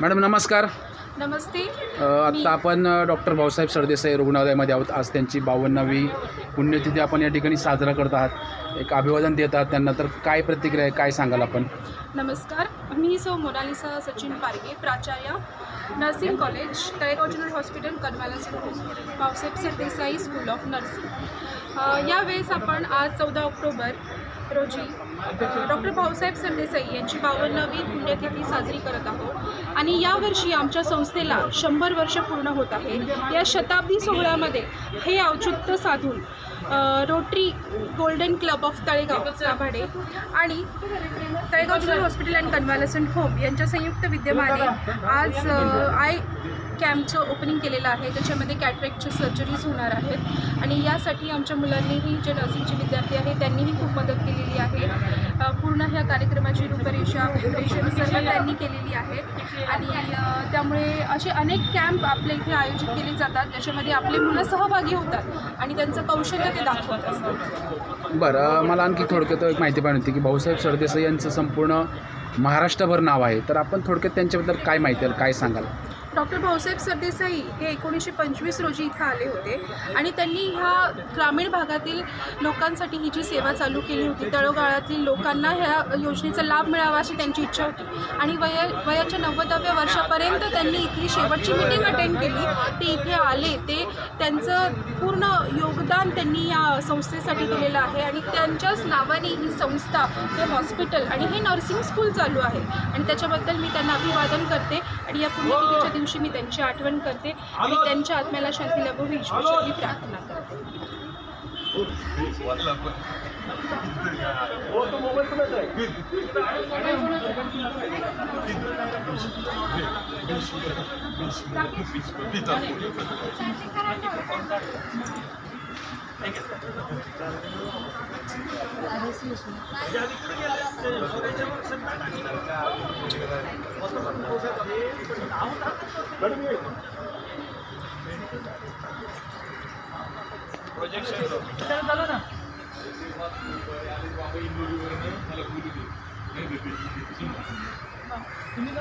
Madam नमस्कार. नमस्ते. अ, आत्ता आपण डॉक्टर भाऊसाहेब सरदेसाई रुग्णालयामध्ये आहोत. आज त्यांची बावन्नावी पुण्यतिथी आपण या ठिकाणी साजरा करत आहात. एक अभिवादन देत आहात त्यांना. तर काय प्रतिक्रिया आहे? काय सांगाल आपण? नमस्कार. मी सौ मोनालिसा सचिन पारगे प्राचार्य nursing college general hospital कनवाला Bhausaheb Sardesai school of nursing. अ, यावेळेस आपण आज चौदा ऑक्टोबर रोजी डॉक्टर भाऊसाहेब सरदेसाई यांची बावन्नावी पुण्यतिथी साजरी करत आहोत. आणि यावर्षी आमच्या संस्थेला शंभर वर्ष पूर्ण होत आहे या शताब्दी सोहळ्यामध्ये हे औचित्य साधून rotary golden club of Talegaon Bhade आणि तळेगाव जिल्हा हॉस्पिटल अँड कन्व्हॅलसंट होम यांच्या संयुक्त विद्यमाने आज आय कॅम्पचं ओपनिंग केलेलं आहे. त्याच्यामध्ये कॅटरॅक्टच्या सर्जरीज होणार आहेत. आणि यासाठी आमच्या मुलांनीही जे नर्सिंगचे विद्यार्थी आहेत त्यांनीही खूप मदत केलेली आहे. पूर्ण ह्या कार्यक्रमाची रूपरेषा प्रिपरेशन सर्व त्यांनी केलेली आहे. आणि त्यामुळे असे अनेक कॅम्प आपल्या इथे आयोजित केले जातात ज्याच्यामध्ये आपले मुलं सहभागी होतात आणि त्यांचं कौशल्य ते दाखवत असतात. बरं मला आणखी थोडक्यात एक माहिती पाहिजे होती की भाऊसाहेब सरदेसाई यांचं संपूर्ण महाराष्ट्रभर नाव आहे. तर आपण थोडक्यात त्यांच्याबद्दल काय माहिती आहे काय सांगाल? डॉक्टर भाऊसाहेब सरदेसाई हे एकोणीसशे पंचवीस रोजी इथं आले होते. आणि त्यांनी ह्या ग्रामीण भागातील लोकांसाठी ही जी सेवा चालू केली होती तळोगाळातील लोकांना ह्या योजनेचा लाभ मिळावा अशी त्यांची इच्छा होती. आणि वया वयाच्या नव्वदाव्या वर्षापर्यंत त्यांनी इथली शेवटची मिटिंग अटेंड केली. ते इथे आले ते त्यांचं पूर्ण योगदान त्यांनी या संस्थेसाठी दिलेलं आहे. आणि त्यांच्याच नावाने ही संस्था हे हॉस्पिटल आणि हे नर्सिंग स्कूल चालू आहे. आणि त्याच्याबद्दल मी त्यांना अभिवादन करते. आणि या पुण्यतिथीच्या दिवशी दिवशी मी त्यांची आठवण करते आणि त्यांच्या आत्म्याला शांती लाभवी ही ईश्वराची प्रार्थना करते. तुम्ही